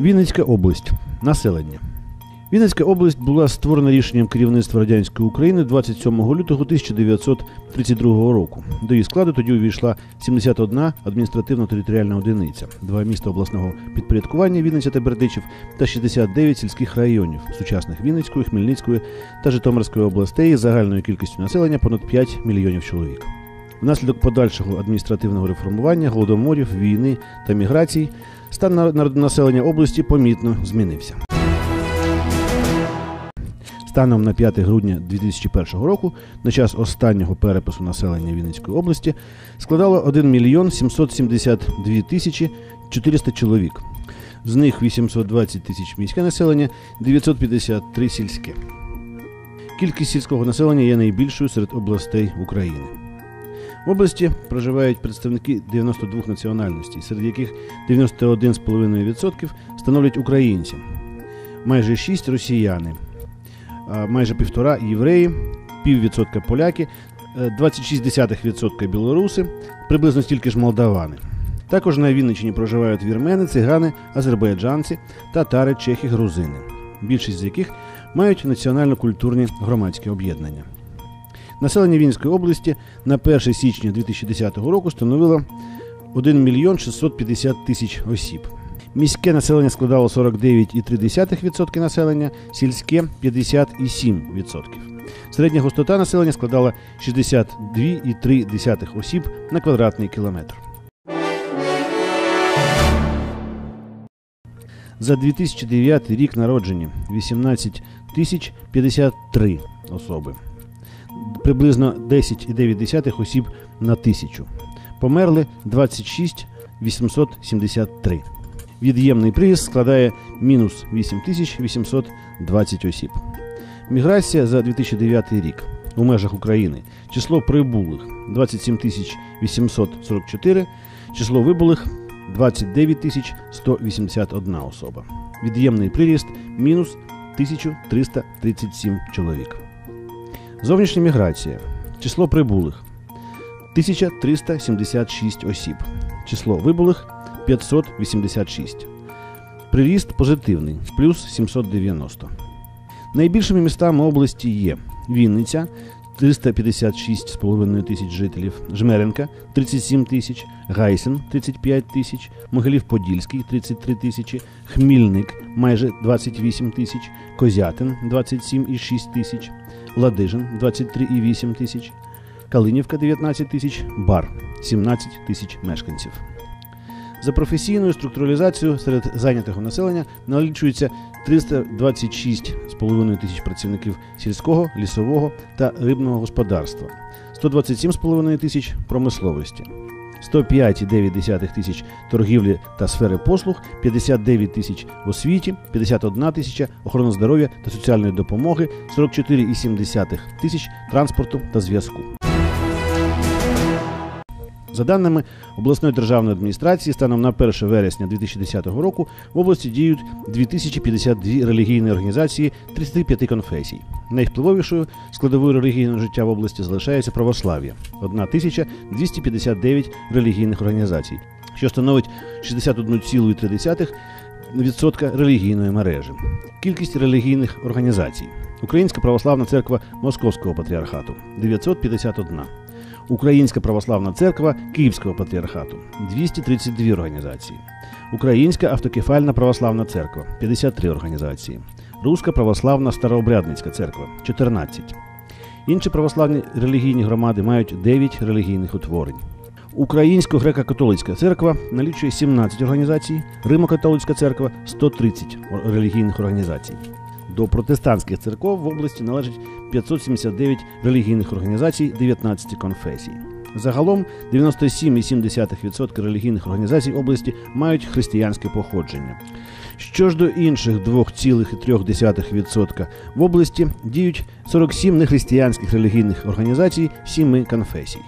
Вінницька область. Населення. Вінницька область була створена рішенням керівництва радянської України 27 лютого 1932 року. До її складу тоді увійшла 71 адміністративно-територіальна одиниця, два міста обласного підпорядкування Вінниця та Бердичів та 69 сільських районів сучасних Вінницької, Хмельницької та Житомирської областей загальною кількістю населення понад 5 мільйонів чоловік. Внаслідок подальшого адміністративного реформування, голодоморів, війни та міграцій стан населення області помітно змінився. Станом на 5 грудня 2001 року, на час останнього перепису населення Вінницької області, складало 1 мільйон 772 тисячі 400 чоловік. З них 820 тисяч міське населення, 953 сільське. Кількість сільського населення є найбільшою серед областей України. В області проживають представники 92 національностей, серед яких 91,5% становлять українці, майже 6 росіяни, майже півтора євреї, піввідсотка поляки, 26% е, білоруси, приблизно стільки ж молдавани. Також на Вінниччині проживають вірмени, цигани, азербайджанці, татари, чехи, грузини, більшість з яких мають національно-культурні громадські об'єднання. Населення Вінської області на 1 січня 2010 року становило 1 мільйон 650 тисяч осіб. Міське населення складало 49,3% населення, сільське 50,7%. Середня густота населення складала 62,3 осіб на квадратний кілометр. За 2009 рік народження 18 тисяч 53 особи. Приблизно 10,9 осіб на тисячу. Померли 26 873. Від'ємний приїзд складає мінус 8820 осіб. Міграція за 2009 рік у межах України. Число прибулих 27 844, число вибулих 29 181 особа. Від'ємний приріст мінус 1337 чоловік. Зовнішня міграція. Число прибулих 1376 осіб. Число вибулих 586. Приріст позитивний плюс 790. Найбільшими містами області є Вінниця 356,5 тисяч жителів, Жмеренка 37 тисяч, Гайсен 35 тисяч, Могилів-Подільський 33 тисячі, Хмільник майже 28 тисяч, Козятин 27,6 тисяч, Ладижин 23,8 тисяч, Калинівка 19 тисяч, Бар 17 тисяч мешканців. За професійною структуралізацією серед зайнятого населення налічується 326,5 тисяч працівників сільського, лісового та рибного господарства, 127,5 тисяч промисловості, 105,9 тисяч торгівлі та сфери послуг, 59 тисяч в освіті, 51 тисяча охорони здоров'я та соціальної допомоги, 44,7 тисяч транспорту та зв'язку. За даними обласної державної адміністрації, станом на 1 вересня 2010 року в області діють 2052 релігійні організації 35 конфесій. Найвпливовішою складовою релігійного життя в області залишається православ'я 1259 релігійних організацій, що становить 61,3% релігійної мережі. Кількість релігійних організацій. Українська православна церква Московського патріархату 951. Українська православна церква Київського патріархату 232 організації, Українська автокефальна православна церква 53 організації, Руська православна старообрядницька церква 14. Інші православні релігійні громади мають 9 релігійних утворень. Українсько-греко-католицька церква налічує 17 організацій, Римо-католицька церква 130 релігійних організацій. До протестантських церков в області належить 579 релігійних організацій, 19 конфесій. Загалом 97,7% релігійних організацій області мають християнське походження. Що ж до інших 2,3% в області діють 47 нехристиянських релігійних організацій, 7 конфесій.